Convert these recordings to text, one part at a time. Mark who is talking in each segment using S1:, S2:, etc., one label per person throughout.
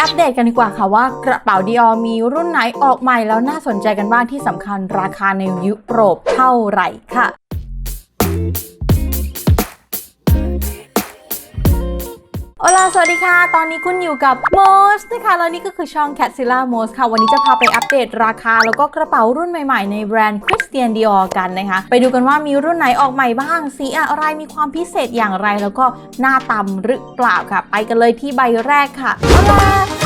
S1: อัปเดตกันดีกว่าค่ะว่ากระเป๋าดิออมีรุ่นไหนออกใหม่แล้วน่าสนใจกันบ้างที่สำคัญราคาในยุโรปเท่าไหร่ค่ะ โอลาสวัสดีค่ะ ตอนนี้คุณอยู่กับโมสนะคะแล้วนี่ก็คือช่อง c a t z i l l a m o s ค่ะ วันนี้จะพาไปอัปเดตราคา แล้วก็กระเป๋ารุ่นใหม่ๆ ในแบรนด์ Christian Dior กันนะคะ ไปดูกันว่ามีรุ่นไหนออกใหม่บ้าง สีอะไร มีความพิเศษอย่างไร แล้วก็หน้าตำหรือเปล่าค่ะ ไปกันเลยที่ใบแรกค่ะโอลา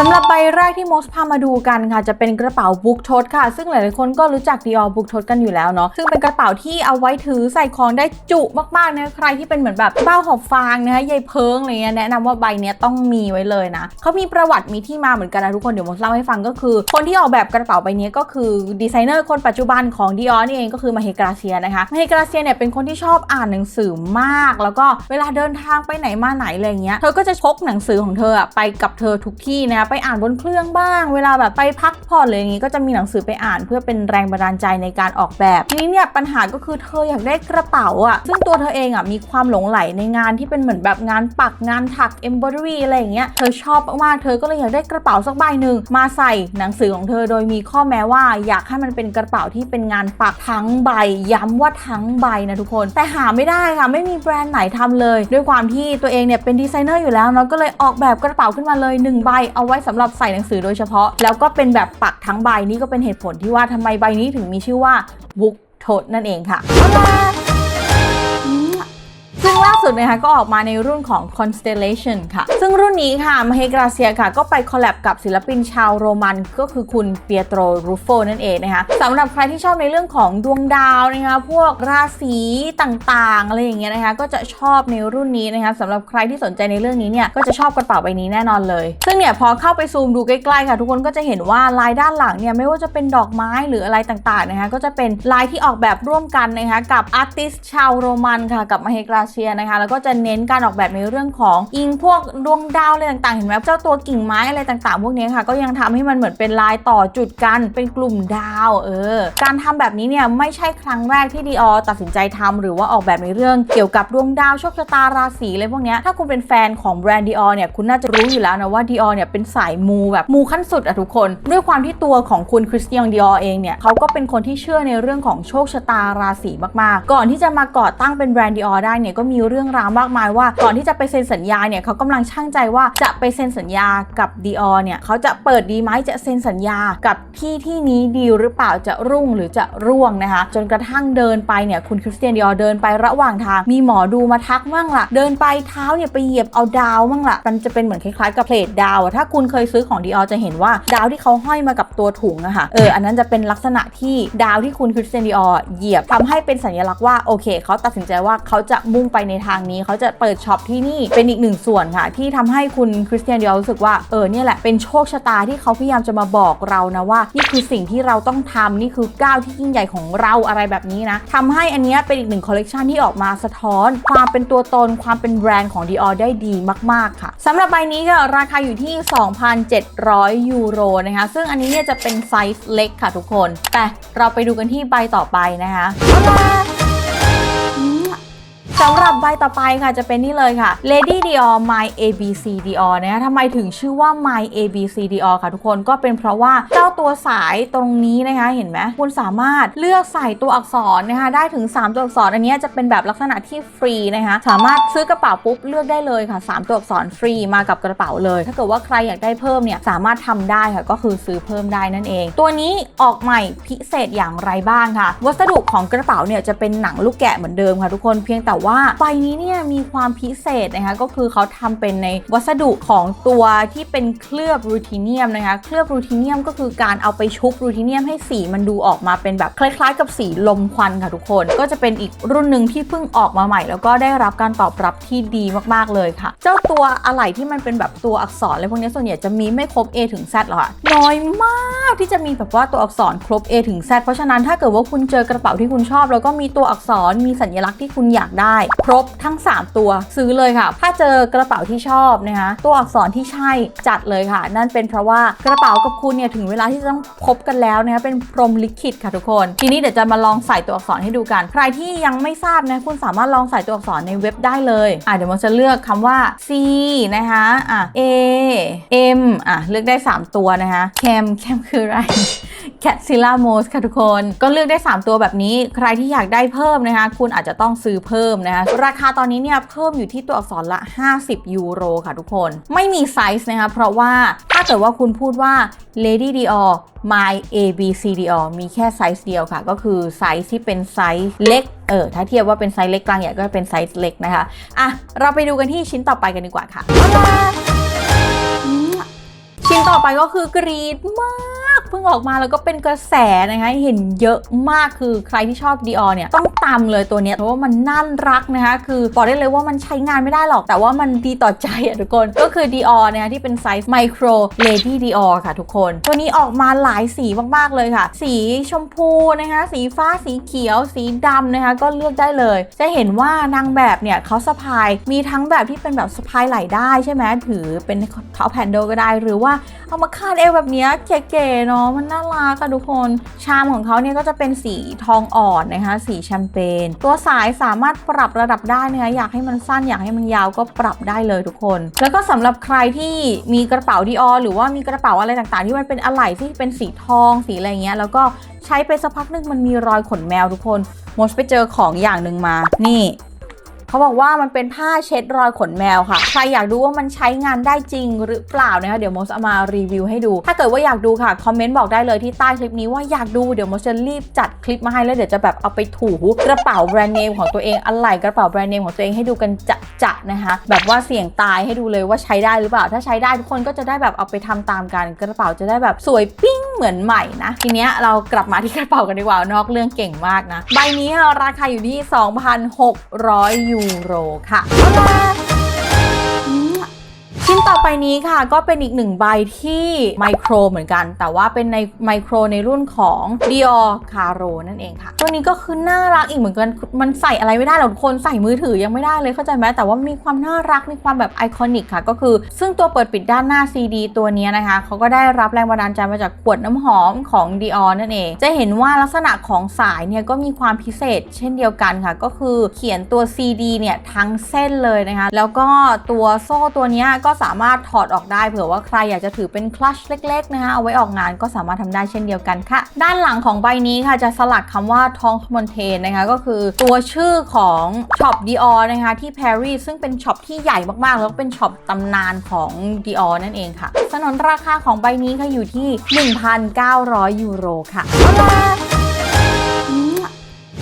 S1: สำหรับใบแรกที่โมสพามาดูกันค่ะ จะเป็นกระเป๋าบุ๊กท t ค่ะ ซึ่งหลายๆคนก็รู้จัก Dior บุ๊กท t กันอยู่แล้วเนาะซึ่งเป็นกระเป๋าที่เอาไว้ถือใส่ของได้จุมากๆนะใครที่เป็นเหมือนแบบเบ้าหอบฟางนะคะยายเพิงอะไรเงี้ยแนะนำว่าใบเนี้ยต้องมีไว้เลยนะเขามีประวัติมีที่มาเหมือนกันนะทุกคนเดี๋ยวโมสเล่าให้ฟังก็คือ คนที่ออกแบบกระเป๋าใบนี้ก็คือดีไซเนอร์คนปัจจุบันของ Dior นี่เองก็คือมาเฮกราเซียนะคะมาเฮกราเซียเนี่ยเป็นคนที่ชอบอ่านหนังสือมาก แล้วก็เวลาเดินทางไปไหนมาไหนอะไรเงี้ยเธอก็จะพกหนังสือของเธอไปกับเธอทุกที่นะคะไปอ่านบนเครื่องบ้าง เวลาแบบไปพักผ่อนเลยอย่างงี้ก็จะมีหนังสือไปอ่าน เพื่อเป็นแรงบันดาลใจในการออกแบบทีนี้เนี่ยปัญหาก็คือเธออยากได้กระเป๋าอะซึ่งตัวเธอเองอะมีความหลงไหลในงานที่เป็นเหมือนแบบงานปักงานถัก embroidery อะไรอย่างเงี้ยเธอชอบมากๆเธอก็เลยอยากได้กระเป๋าสักใบหนึ่งมาใส่หนังสือของเธอโดยมีข้อแม้ว่าอยากให้มันเป็นกระเป๋าที่เป็นงานปักทั้งใบ ย้ำว่าทั้งใบนะทุกคน แต่หาไม่ได้ค่ะไม่มีแบรนด์ไหนทำเลย ด้วยความที่ตัวเองเนี่ยเป็นดีไซเนอร์อยู่แล้วเนาะก็เลยออกแบบกระเป๋าขึ้นมาเลยหนึ่งใบเอาไว้สำหรับใส่หนังสือโดยเฉพาะ แล้วก็เป็นแบบปักทั้งใบนี่ก็เป็นเหตุผลที่ว่าทำไมใบนี้ถึงมีชื่อว่าบุ๊กโทนั่นเองค่ะ ซึ่งล่าสุดนะคะก็ออกมาในรุ่นของ Constellation ค่ะ ซึ่งรุ่นนี้ค่ะมาเฮกราเซียค่ะ ก็ไปคอลแลบกับศิลปินชาวโรมันก็คือคุณเปียโตรรูโฟนั่นเองนะคะสำหรับใครที่ชอบในเรื่องของดวงดาวนะคะพวกราศีต่างๆอะไรอย่างเงี้ยนะคะก็จะชอบในรุ่นนี้นะคะสำหรับใครที่สนใจในเรื่องนี้เนี่ยก็จะชอบกระเป๋าใบนี้แน่นอนเลย ซึ่งเนี่ยพอเข้าไปซูมดูใกล้ๆค่ะ ทุกคนก็จะเห็นว่าลายด้านหลังเนี่ยไม่ว่าจะเป็นดอกไม้หรืออะไรต่างๆนะคะก็จะเป็นลายที่ออกแบบร่วมกันนะคะกับอาร์ติสชาวโรมันค่ะกับมาเฮกราเซียนะคะแล้วก็จะเน้นการออกแบบในเรื่องของอิงพวกดวงดาวอะไรต่างๆ เห็นไหมเจ้าตัวกิ่งไม้อะไรต่างๆ พวกนี้ค่ะ ก็ยังทำให้มันเหมือนเป็นลายต่อจุดกันเป็นกลุ่มดาวเออการทำแบบนี้เนี่ยไม่ใช่ครั้งแรกที่ดีออตัดสินใจทำหรือว่าออกแบบในเรื่องเกี่ยวกับดวงดาวโชคชะตาราศีอะไรพวกนี้ถ้าคุณเป็นแฟนของแบรนด์ดีออเนี่ยคุณน่าจะรู้อยู่แล้วนะว่าดีออเนี่ยเป็นสายมูแบบมูขั้นสุดอะทุกคน ด้วยความที่ตัวของคุณคริสเตียนดีออเองเนี่ยเขาก็เป็นคนที่เชื่อในเรื่องของโชคชะตาราศีมากๆ ก่อนที่จะมาก่อตั้งเป็นแบรนด์ดีออได้เนี่ยก็มีเรื่องราวมากมายว่า ก่อนที่จะไปเซ็นสัญญาเนี่ยเขากำลังช่างใจว่าจะไปเซ็นสัญญากับดีออเนี่ยเขาจะเปิดดีไหมจะเซ็นสัญญากับที่ที่นี้ดีหรือเปล่าจะรุ่งหรือจะร่วงนะคะ จนกระทั่งเดินไปเนี่ยคุณคริสเตียนดีออเดินไประหว่างทาง มีหมอดูมาทักมั่งละเดินไปเท้าเนี่ยไปเหยียบเอาดาวมั่งละมันจะเป็นเหมือนคล้ายๆกับเพลทดาวอะถ้าคุณเคยซื้อของดีออจะเห็นว่าดาวที่เขาห้อยมากับตัวถุงอะค่ะเอออันนั้นจะเป็นลักษณะที่ดาวที่คุณคริสเตียนดีออเหยียบทำให้เป็นสัญลักษณ์ว่าโอเคเขาตัดสินใจว่าเขาจะมุ่งไปในทางนี้เขาจะเปิดช็อปที่นี่เป็นอีกหนึ่งส่วนค่ะ ที่ทำให้คุณคริสเตียนเดียรู้สึกว่าเออเนี่ยแหละเป็นโชคชะตาที่เขาพยายามจะมาบอกเรานะว่า นี่คือสิ่งที่เราต้องทำนี่คือก้าวที่ยิ่งใหญ่ของเราอะไรแบบนี้นะทำให้อันนี้เป็นอีกหนึ่งคอลเลกชันที่ออกมาสะท้อน ความเป็นตัวตนความเป็นแบรนด์ของ Dior ได้ดีมาก ๆ ค่ะสำหรับใบนี้ก็ราคาอยู่ที่ 2,700 ยูโรนะคะ ซึ่งอันนี้เนี่ยจะเป็นไซส์เล็กค่ะทุกคน แต่เราไปดูกันที่ใบต่อไปนะคะ สำหรับใบต่อไปค่ะจะเป็นนี่เลยค่ะ Lady Dior My ABC Dior นะคะทำไมถึงชื่อว่า My ABC Dior ค่ะทุกคนก็เป็นเพราะว่าเจ้าตัวสายตรงนี้นะคะเห็นไหมคุณสามารถเลือกใส่ตัวอักษรนะคะได้ถึง 3 ตัวอักษร อันนี้จะเป็นแบบลักษณะที่ฟรีนะคะสามารถซื้อกระเป๋าปุ๊บเลือกได้เลยค่ะ 3 ตัวอักษรฟรีมากับกระเป๋าเลย ถ้าเกิดว่าใครอยากได้เพิ่มเนี่ยสามารถทำได้ค่ะก็คือซื้อเพิ่มได้นั่นเอง ตัวนี้ออกใหม่พิเศษอย่างไรบ้างค่ะ วัสดุของกระเป๋าเนี่ยจะเป็นหนังลูกแกะเหมือนเดิมค่ะทุกคนเพียงแต่ว่าใบนี้เนี่ยมีความพิเศษนะคะก็คือเขาทำเป็นในวัสดุของตัวที่เป็นเคลือบรูทิเนียมนะคะเคลือบรูทิเนียมก็คือการเอาไปชุบรูทิเนียมให้สีมันดูออกมาเป็นแบบคล้ายๆ กับสีลมควันค่ะทุกคน ก็จะเป็นอีกรุ่นหนึ่งที่เพิ่งออกมาใหม่ แล้วก็ได้รับการตอบรับที่ดีมากๆเลยค่ะ เจ้าตัวอะไหล่ที่มันเป็นแบบตัวอักษรอะไรพวกนี้ส่วนใหญ่จะมีไม่ครบ A ถึง Z หรอกค่ะน้อยมากที่จะมีแบบว่าตัวอักษรครบ A ถึง Z เพราะฉะนั้นถ้าเกิดว่าคุณเจอกระเป๋าที่คุณชอบ แล้วก็มีตัวอักษรมีสัญลักษณ์ที่คุณอยากได้ครบทั้ง 3 ตัวซื้อเลยค่ะ ถ้าเจอกระเป๋าที่ชอบนะคะตัวอักษรที่ใช่จัดเลยค่ะ นั่นเป็นเพราะว่ากระเป๋ากับคุณเนี่ยถึงเวลาที่จะต้องพบกันแล้วนะคะเป็นพรมลิขิตค่ะทุกคน ทีนี้เดี๋ยวจะมาลองใส่ตัวอักษรให้ดูกัน ใครที่ยังไม่ทราบนะคุณสามารถลองใส่ตัวอักษรในเว็บได้เลยอะเดี๋ยวมันจะเลือกคำว่า C นะคะอะ A M อะเลือกได้ 3 ตัวนะคะ Cam Cam คืออะไร แค t ซิล่าโมสค่ะทุกคน ก็เลือกได้ 3 ตัวแบบนี้ ใครที่อยากได้เพิ่มนะคะ คุณอาจจะต้องซื้อเพิ่มนะคะ ราคาตอนนี้เนี่ยเพิ่มอยู่ที่ตัวอักษรละ 50 ยูโรค่ะทุกคน ไม่มีไซส์นะคะ เพราะว่าถ้าเกิดว่าคุณพูดว่า Lady Dior My A B C Dior มีแค่ไซส์เดียวค่ะ ก็คือไซส์ที่เป็นไซส์เล็ก เออ ถ้าเทียบว่าเป็นไซส์เล็กกลางใหญ่ก็เป็นไซส์เล็กนะคะ อะ เราไปดูกันที่ชิ้นต่อไปกันดีกว่าค่ะ ชิ้นต่อไปก็คือกรีดมาก เพิ่งออกมาแล้วก็เป็นกระแสนะคะเห็นเยอะมากคือใครที่ชอบดีออเนี่ยต้อง ตามเลยตัวเนี้ยเพราะว่ามันน่ารักนะคะ คือบอกได้เลยว่ามันใช้งานไม่ได้หรอก แต่ว่ามันดีต่อใจอะทุกคน ก็คือ Dior นะคะที่เป็นไซส์ Micro Lady Dior ค่ะทุกคน ตัวนี้ออกมาหลายสีมากๆเลยค่ะ สีชมพูนะคะ สีฟ้าสีเขียว สีดำนะคะ ก็เลือกได้เลย จะเห็นว่านางแบบเนี่ยเขาสะพายมีทั้งแบบที่เป็นแบบสะพายไหล่ได้ใช่ไหมถือเป็นท็อปแฮนด์ลก็ได้ หรือว่าเอามาคาดเอวแบบเนี้ยเก๋ๆเนาะมันน่ารักอะทุกคน ชามของเขาเนี่ยก็จะเป็นสีทองอ่อนนะคะ สีแชมเปญตัวสายสามารถปรับระดับได้นะคะอยากให้มันสั้นอยากให้มันยาวก็ปรับได้เลยทุกคน แล้วก็สำหรับใครที่มีกระเป๋าดีออหรือว่ามีกระเป๋าอะไรต่างๆ ที่มันเป็นอะไหล่ที่เป็นสีทองสีอะไรเงี้ยแล้วก็ใช้ไปสักพักนึงมันมีรอยขนแมวทุกคนมดไปเจอของอย่างหนึ่งมา นี่ เขาบอกว่ามันเป็นผ้าเช็ดรอยขนแมวค่ะ ใครอยากดูว่ามันใช้งานได้จริงหรือเปล่านะคะเดี๋ยวโมสเอามารีวิวให้ดู ถ้าเกิดว่าอยากดูค่ะคอมเมนต์บอกได้เลยที่ใต้คลิปนี้ว่าอยากดูเดี๋ยวโมจะรีบจัดคลิปมาให้แล้วเดี๋ยวจะแบบเอาไปถูกระเป๋าแบรนด์เนมของตัวเองอะไรกระเป๋าแบรนด์เนมของตัวเองให้ดูกันจะจะนะคะแบบว่าเสี่ยงตายให้ดูเลยว่าใช้ได้หรือเปล่า ถ้าใช้ได้ทุกคนก็จะได้แบบเอาไปทำตามกันกระเป๋าจะได้แบบสวยปิ้งเหมือนใหม่นะทีเนี้ยเรากลับมาที่กระเป๋ากันดีกว่านอกเรื่องเก่งมากนะใบนี้ราคาอยู่ที่ 2,600ยูยูโรค่ะ ชิ้นต่อไปนี้ค่ะก็เป็นอีกหนึ่งใบที่ไมโครเหมือนกัน แต่ว่าเป็นในไมโครในรุ่นของ Dior Caro นั่นเองค่ะ ตัวนี้ก็คือน่ารักอีกเหมือนกันมันใส่อะไรไม่ได้หรอกคนใส่มือถือยังไม่ได้เลยเข้าใจไหมแต่ว่ามีความน่ารักมีความแบบไอคอนิกค่ะ ก็คือ ซึ่งตัวเปิดปิดด้านหน้า CD ตัวนี้นะคะเขาก็ได้รับแรงบันดาลใจมาจากขวดน้ำหอมของ Dior นั่นเอง จะเห็นว่าลักษณะของสายเนี่ยก็มีความพิเศษ เช่นเดียวกันค่ะ ก็คือเขียนตัว CD เนี่ยทั้งเส้นเลยนะคะแล้วก็ตัวโซ่ตัวนี้ก็สามารถถอดออกได้เผื่อว่าใครอยากจะถือเป็นคลัชเล็กๆนะคะเอาไว้ออกงานก็สามารถทำได้เช่นเดียวกันค่ะ ด้านหลังของใบนี้ค่ะจะสลักคำว่าทองมอนเทนนะคะก็คือตัวชื่อของช็อป Dior นะคะที่ปารีสซึ่งเป็นช็อปที่ใหญ่มากๆ แล้วก็เป็นช็อปตำนานของ Dior นั่นเองค่ะ สนนราคาของใบนี้ค่ะอยู่ที่ 1,900 ยูโรค่ะ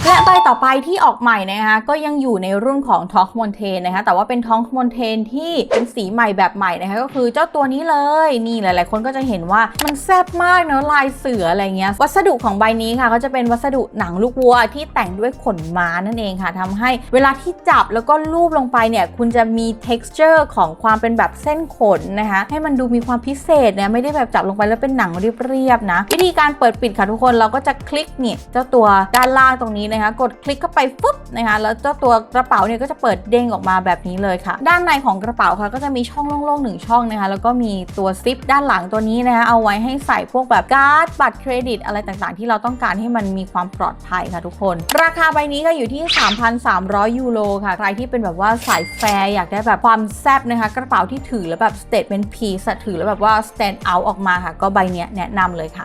S1: และใบต่อไปที่ออกใหม่นะคะก็ยังอยู่ในรุ่นของท็อกมอนเทนนะคะแต่ว่าเป็นท็อกมอนเทนที่เป็นสีใหม่แบบใหม่นะคะก็คือเจ้าตัวนี้เลยนี่หลาย ๆ คนก็จะเห็นว่ามันแซ่บมากเนอะลายเสืออะไรเงี้ยวัสดุของใบนี้ค่ะก็จะเป็นวัสดุหนังลูกวัวที่แต่งด้วยขนม้านั่นเองค่ะทำให้เวลาที่จับแล้วก็ลูบลงไปเนี่ยคุณจะมี texture ของความเป็นแบบเส้นขนนะคะให้มันดูมีความพิเศษเนี่ยไม่ได้แบบจับลงไปแล้วเป็นหนังเรียบๆนะวิธีการเปิดปิดค่ะทุกคนเราก็จะคลิกเนี่ยเจ้าตัวด้านล่างตรงนี้นะคะกดคลิกเข้าไปฟึบนะคะแล้วเจ้าตัวกระเป๋าเนี่ยก็จะเปิดเด้งออกมาแบบนี้เลยค่ะ ด้านในของกระเป๋าค่ะก็จะมีช่องโล่งๆหนึ่งช่องนะคะแล้วก็มีตัวซิปด้านหลังตัวนี้นะคะเอาไว้ให้ใส่พวกแบบการ์ดบัตรเครดิตอะไรต่างๆ ที่เราต้องการให้มันมีความปลอดภัยค่ะทุกคน ราคาใบนี้ก็อยู่ที่ 3,300 ยูโรค่ะ ใครที่เป็นแบบว่าสายแฟร์อยากได้แบบความแซบนะคะ กระเป๋าที่ถือแล้วแบบ statement piece อะถือแล้วแบบว่า stand out ออกมาค่ะ ก็ใบเนี้ยแนะนำเลยค่ะ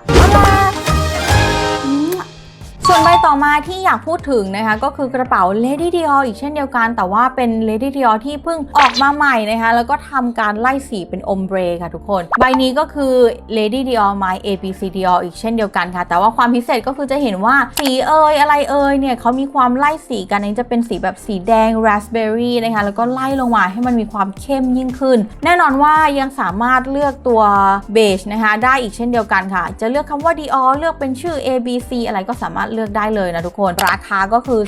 S1: ส่วนใบต่อมาที่อยากพูดถึงนะคะก็คือกระเป๋า Lady Dior อีกเช่นเดียวกัน แต่ว่าเป็น Lady Dior ที่เพิ่งออกมาใหม่นะคะแล้วก็ทำการไล่สีเป็นอมเบรค่ะทุกคน ใบนี้ก็คือ Lady Dior My ABC Dior อีกเช่นเดียวกันค่ะ แต่ว่าความพิเศษก็คือจะเห็นว่าสีเอยอะไรเอยเนี่ยเขามีความไล่สีกันนนี้จะเป็นสีแบบสีแดง raspberry นะคะแล้วก็ไล่ลงมาให้มันมีความเข้มยิ่งขึ้น แน่นอนว่ายังสามารถเลือกตัวเบจนะคะได้อีกเช่นเดียวกันค่ะ จะเลือกคำว่า Dior เลือกเป็นชื่อ ABC อะไรก็สามารถเลือกเลือกได้เลยนะทุกคน ราคาก็คือ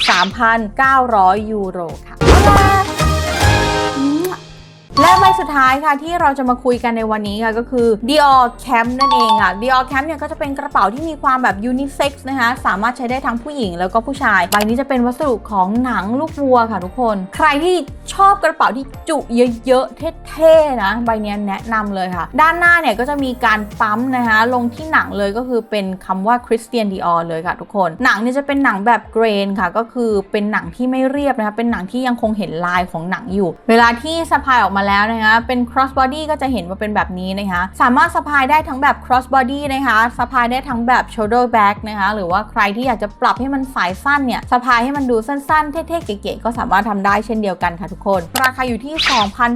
S1: 3,900 ยูโรค่ะ สุดท้ายค่ะที่เราจะมาคุยกันในวันนี้ค่ะก็คือ Dior Camp นั่นเองอะ Dior Camp เนี่ยก็จะเป็นกระเป๋าที่มีความแบบยูนิเซ็กซ์นะคะสามารถใช้ได้ทั้งผู้หญิงแล้วก็ผู้ชายใบนี้จะเป็นวัสดุของหนังลูกวัวค่ะทุกคน ใครที่ชอบกระเป๋าที่จุเยอะๆเท่ๆนะใบนี้แนะนำเลยค่ะ ด้านหน้าเนี่ยก็จะมีการปั๊มนะคะลงที่หนังเลยก็คือเป็นคำว่า Christian Dior เลยค่ะทุกคนหนังเนี่ยจะเป็นหนังแบบเกรนค่ะก็คือเป็นหนังที่ไม่เรียบนะคะเป็นหนังที่ยังคงเห็นลายของหนังอยู่ เวลาที่สะพายออกมาแล้วนะคะเป็น cross body ก็จะเห็นว่าเป็นแบบนี้นะคะสามารถสะพายได้ทั้งแบบ cross body นะคะสะพายได้ทั้งแบบ shoulder bag นะคะหรือว่าใครที่อยากจะปรับให้มันสายสั้นเนี่ยสะพายให้มันดูสั้นๆ เท่ๆ เก๋ๆก็สามารถทำได้เช่นเดียวกันค่ะทุกคน ราคาอยู่ที่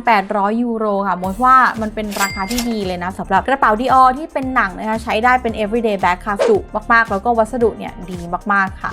S1: 2,800 ยูโรค่ะมดว่ามันเป็นราคาที่ดีเลยนะสำหรับกระเป๋า Dior ที่เป็นหนังนะคะใช้ได้เป็น everyday bag ค่ะสุมากๆ แล้วก็วัสดุเนี่ยดีมากๆค่ะ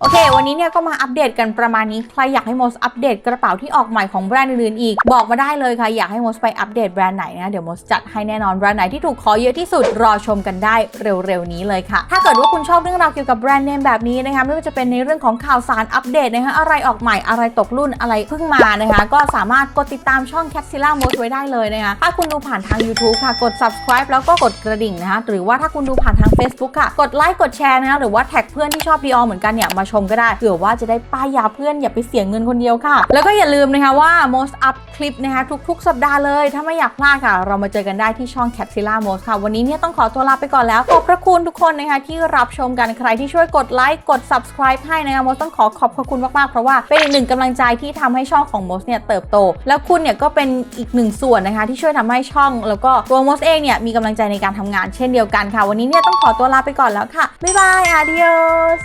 S1: โอเค วันนี้เนี่ยก็มาอัปเดตกันประมาณนี้ ใครอยากให้โมสอัปเดตกระเป๋าที่ออกใหม่ของแบรนด์อื่นๆอีก บอกมาได้เลยค่ะ อยากให้โมสไปอัปเดตแบรนด์ไหนนะเดี๋ยวโมสจัดให้แน่นอนแบรนด์ไหนที่ถูกขอเยอะที่สุดรอชมกันได้เร็วๆนี้เลยค่ะ ถ้าเกิดว่าคุณชอบเรื่องราวเกี่ยวกับแบรนด์เนมแบบนี้นะคะไม่ว่าจะเป็นในเรื่องของข่าวสารอัปเดตนะคะอะไรออกใหม่อะไรตกรุ่นอะไรเพิ่งมานะคะก็สามารถกดติดตามช่อง c a t z i l l a m o s ไว้ได้เลยนะคะถ้าคุณดูผ่านทาง YouTube ค่ะกด subscribe แล้วก็กดกระดิ่งนะคะหรือว่าถ้าคุณดูผ่านทาง Facebook ค่ะกดไลค์กดแชร์นะคะหรือว่าแท็กเพื่อนที่ชอบ Dior เหมือนกันเนี่ยมาชมก็ได้เผื่อว่าจะได้ป้ายยาเพื่อนอย่าไปเสียเงินคนเดียวค่ะ แล้วก็อย่าลืมนะคะว่า most up คลิปนะคะทุก ๆ สัปดาห์เลย ถ้าไม่อยากพลาดค่ะ เรามาเจอกันได้ที่ช่อง Capsilla Most ค่ะ วันนี้เนี่ยต้องขอตัวลาไปก่อนแล้ว ขอบพระคุณทุกคนนะคะที่รับชมกันใครที่ช่วยกดไลค์กด subscribe ให้นะคะ most ต้องขอขอบพระคุณมากๆเพราะว่าเป็นอีกหนึ่งกำลังใจที่ทำให้ช่องของ most เนี่ยเติบโต แล้วคุณเนี่ยก็เป็นอีกหนึ่งส่วนนะคะที่ช่วยทำให้ช่อง แล้วก็ตัว most เองเนี่ยมีกำลังใจในการทำงานเช่นเดียวกันค่ะ วันนี้เนี่ยต้องขอตัวลาไปก่อนแล้วค่ะบ๊ายบาย adios